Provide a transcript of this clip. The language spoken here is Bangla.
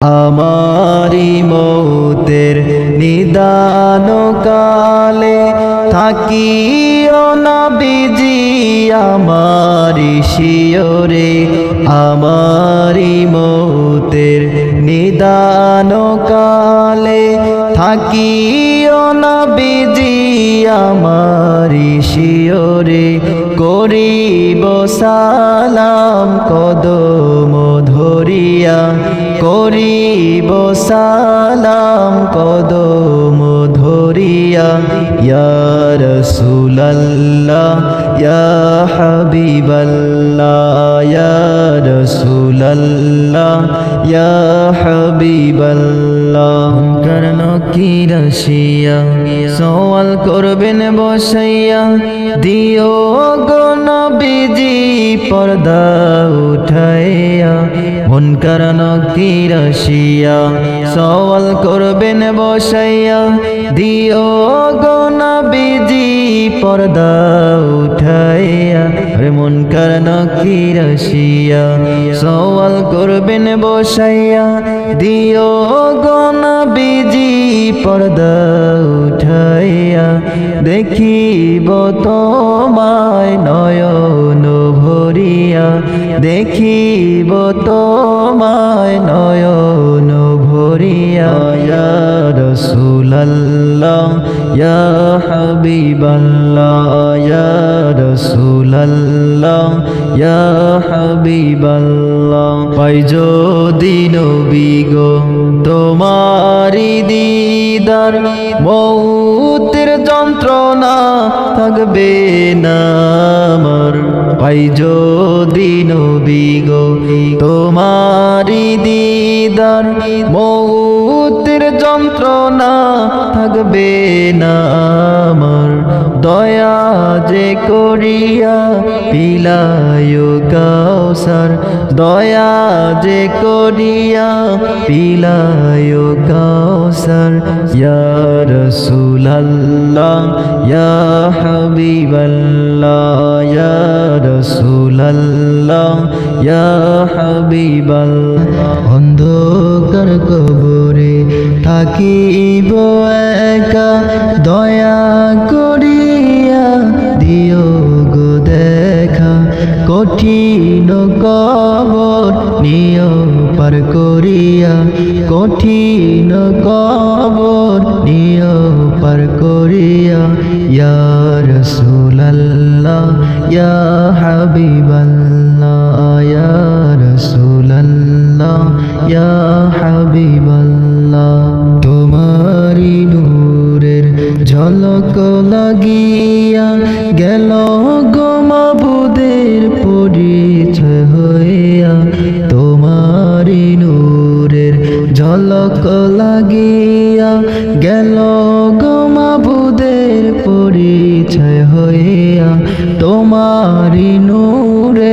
আমারি মৌতের নিদান কালে থাকিও না বিজি আমারি শিওরে আমারি মৌতের নিদান কালে থাকিও না বিজি আমারি শিওরে করিব সালাম কদম ধরিয়া করিব সালাম কদম ধরিয়া। ইয়া রাসূলুল্লাহ, ইয়া হাবিবাল্লাহ, ইয়া রাসূলুল্লাহ, ইয়া হাবিবাল্লাহ। কর্ণ কি রশিয়া, সওয়াল করবেন বসাইয়া। দিও গো নবীজি, পর্দা উঠাইয়া। মন কারণ কি রশিয়া সওয়াল করবেন বসাইয়া, দিও গো নবীজি পর্দা উঠাইয়া রে মন কারণ কি রশিয়া সওয়াল করবেন বসাইয়া, দিও গো নবীজি পর্দা উঠাইয়া, দেখিব তোমায় নয়ন দেখিব তোমায় নয়ন ভরিয়া। রাসূলুল্লাহ, ইয়া হাবিবাল্লাহ, ইয়া রাসূলুল্লাহ, ইয়া পাই যদি নবী গো, তোমারি দিদার মৌতের যন্ত্রণা থাকবে না আমার। পাই দিদার মৌতের যন্ত্রণা থাকবে না আমার। দয়া যে করিয়া পিলায় কাউসার দয়া যে করিয়া পিলায় কাউসার ইয়া রাসূলুল্লাহ, ইয়া হাবিবাল্লাহ। রাসূলুল্লাহ ইয়া হাবিবাল্লাহ। অন্ধকার কবরে থাকিব একা দয়া নিয় পার করিয়া কঠিন কবর নিয় পার করিয়া, ইয়া রাসূলুল্লাহ, ইয়া হাবিবাল্লাহ, ইয়া ইয়া হাবিবাল্লাহ। তোমারি নূরের ঝলক লাগিয়া গেল গোমাবুদের পরিচয় হইয়া গেল গোমাবুদের পরিচয় হইয়া তোমারি নূরের